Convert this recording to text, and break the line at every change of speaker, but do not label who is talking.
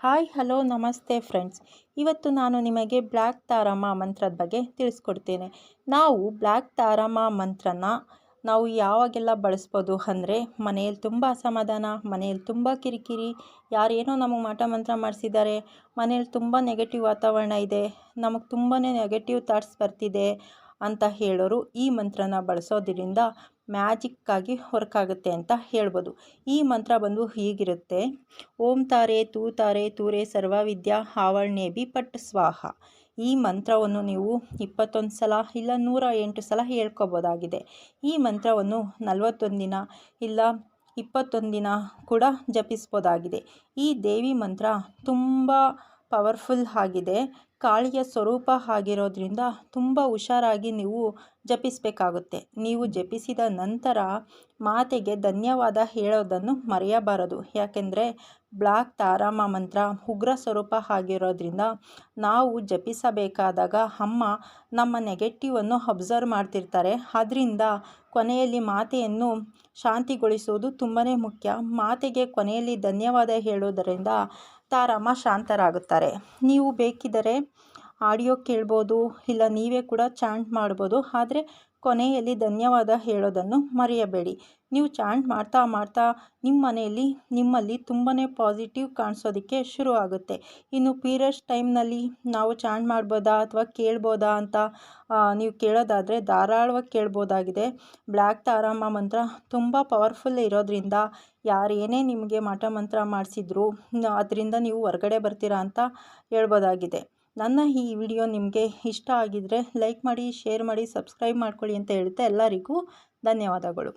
Hi, hello, ನಮಸ್ತೆ friends. ಇವತ್ತು ನಾನು ನಿಮಗೆ ಬ್ಲ್ಯಾಕ್ ತಾರಮ್ಮ ಮಂತ್ರದ ಬಗ್ಗೆ ತಿಳಿಸ್ಕೊಡ್ತೇನೆ. ನಾವು ಬ್ಲ್ಯಾಕ್ ತಾರಮ್ಮ ಮಂತ್ರನ ನಾವು ಯಾವಾಗೆಲ್ಲ ಬಳಸ್ಬೋದು ಅಂದರೆ ಮನೆಯಲ್ಲಿ ತುಂಬ ಅಸಮಾಧಾನ, ಮನೆಯಲ್ಲಿ ತುಂಬ ಕಿರಿಕಿರಿ, ಯಾರೇನೋ ನಮಗೆ ಮಾಟ ಮಂತ್ರ ಮಾಡಿಸಿದ್ದಾರೆ, ಮನೆಯಲ್ಲಿ ತುಂಬ ನೆಗೆಟಿವ್ ವಾತಾವರಣ ಇದೆ, ನಮಗೆ ತುಂಬಾ ನೆಗೆಟಿವ್ ಥಾಟ್ಸ್ ಬರ್ತಿದೆ ಅಂತ ಹೇಳೋರು ಈ ಮಂತ್ರನ ಬಳಸೋದ್ರಿಂದ ಮ್ಯಾಜಿಕ್ಕಾಗಿ ವರ್ಕ್ ಆಗುತ್ತೆ ಅಂತ ಹೇಳ್ಬೋದು. ಈ ಮಂತ್ರ ಬಂದು ಹೀಗಿರುತ್ತೆ. ಓಂ ತಾರೆ ತೂ ತಾರೆ ತೂರೆ ಸರ್ವವಿದ್ಯಾ ಬಿ ಪಟ್ ಸ್ವಾಹ. ಈ ಮಂತ್ರವನ್ನು ನೀವು ಇಪ್ಪತ್ತೊಂದು ಸಲ ಇಲ್ಲ ನೂರ ಎಂಟು ಸಲ ಹೇಳ್ಕೊಬೋದಾಗಿದೆ. ಈ ಮಂತ್ರವನ್ನು ನಲವತ್ತೊಂದು ದಿನ ಇಲ್ಲ ಇಪ್ಪತ್ತೊಂದು ದಿನ ಕೂಡ ಜಪಿಸ್ಬೋದಾಗಿದೆ. ಈ ದೇವಿ ಮಂತ್ರ ತುಂಬ ಪವರ್ಫುಲ್ ಆಗಿದೆ. ಕಾಳಿಯ ಸ್ವರೂಪ ಆಗಿರೋದ್ರಿಂದ ತುಂಬ ಹುಷಾರಾಗಿ ನೀವು ಜಪಿಸಬೇಕಾಗುತ್ತೆ. ನೀವು ಜಪಿಸಿದ ನಂತರ ಮಾತೆಗೆ ಧನ್ಯವಾದ ಹೇಳೋದನ್ನು ಮರೆಯಬಾರದು. ಯಾಕೆಂದರೆ ಬ್ಲಾಕ್ ತಾರಾಮ ಮಂತ್ರ ಉಗ್ರ ಸ್ವರೂಪ ಆಗಿರೋದ್ರಿಂದ ನಾವು ಜಪಿಸಬೇಕಾದಾಗ ಅಮ್ಮ ನಮ್ಮ ನೆಗೆಟಿವನ್ನು ಅಬ್ಸರ್ವ್ ಮಾಡ್ತಿರ್ತಾರೆ. ಅದರಿಂದ ಕೊನೆಯಲ್ಲಿ ಮಾತೆಯನ್ನು ಶಾಂತಿಗೊಳಿಸುವುದು ತುಂಬಾ ಮುಖ್ಯ. ಮಾತೆಗೆ ಕೊನೆಯಲ್ಲಿ ಧನ್ಯವಾದ ಹೇಳೋದರಿಂದ ತಾರಾಮ ಶಾಂತರಾಗುತ್ತಾರೆ. ನೀವು ಬೇಕಿದ್ದರೆ ಆಡಿಯೋ ಕೇಳ್ಬೋದು, ಇಲ್ಲ ನೀವೇ ಕೂಡ ಚಾಂಟ್ ಮಾಡ್ಬೋದು, ಆದರೆ ಕೊನೆಯಲ್ಲಿ ಧನ್ಯವಾದ ಹೇಳೋದನ್ನು ಮರೆಯಬೇಡಿ. ನೀವು ಚಾಂಟ್ ಮಾಡ್ತಾ ಮಾಡ್ತಾ ನಿಮ್ಮ ಮನೆಯಲ್ಲಿ, ನಿಮ್ಮಲ್ಲಿ ತುಂಬಾ ಪಾಸಿಟಿವ್ ಕಾಣಿಸೋದಕ್ಕೆ ಶುರು ಆಗುತ್ತೆ. ಇನ್ನು ಪೀರಿಯಡ್ಸ್ ಟೈಮ್ನಲ್ಲಿ ನಾವು ಚಾಂಟ್ ಮಾಡ್ಬೋದಾ ಅಥವಾ ಕೇಳ್ಬೋದಾ ಅಂತ ನೀವು ಕೇಳೋದಾದರೆ ಧಾರಾಳವಾಗಿ ಕೇಳ್ಬೋದಾಗಿದೆ. ಬ್ಲ್ಯಾಕ್ ತಾರಮ್ಮ ಮಂತ್ರ ತುಂಬ ಪವರ್ಫುಲ್ ಇರೋದ್ರಿಂದ ಯಾರೇನೇ ನಿಮಗೆ ಮಠ ಮಂತ್ರ ಮಾಡಿಸಿದ್ರು ಅದರಿಂದ ನೀವು ಹೊರಗಡೆ ಬರ್ತೀರಾ ಅಂತ ಹೇಳ್ಬೋದಾಗಿದೆ. ನನ್ನ ಈ ವಿಡಿಯೋ ನಿಮಗೆ ಇಷ್ಟ ಆಗಿದ್ದರೆ ಲೈಕ್ ಮಾಡಿ, ಶೇರ್ ಮಾಡಿ, ಸಬ್ಸ್ಕ್ರೈಬ್ ಮಾಡ್ಕೊಳ್ಳಿ ಅಂತ ಹೇಳ್ತಾ ಎಲ್ಲರಿಗೂ ಧನ್ಯವಾದಗಳು.